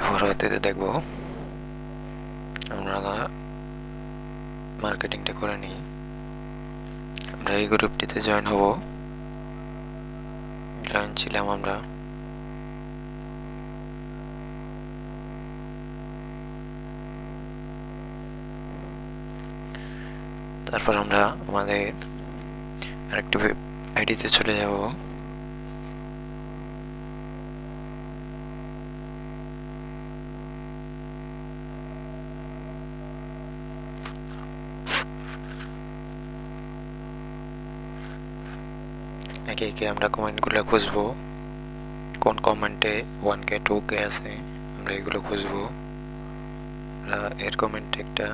পরবর্তীতে দেখব। আমরা মার্কেটিংটা করে নিই। আমরা এই গ্রুপটিতে জয়েন হব। জয়েন ছিলাম আমরা। তারপর আমরা আমাদের আরেকটি আইডিতে চলে যাব। একে একে আমরা কমেন্টগুলো খুঁজবো। কোন কমেন্টে ওয়ান কে টু কে আছে, আমরা এগুলো খুঁজবো। আমরা এর কমেন্টে একটা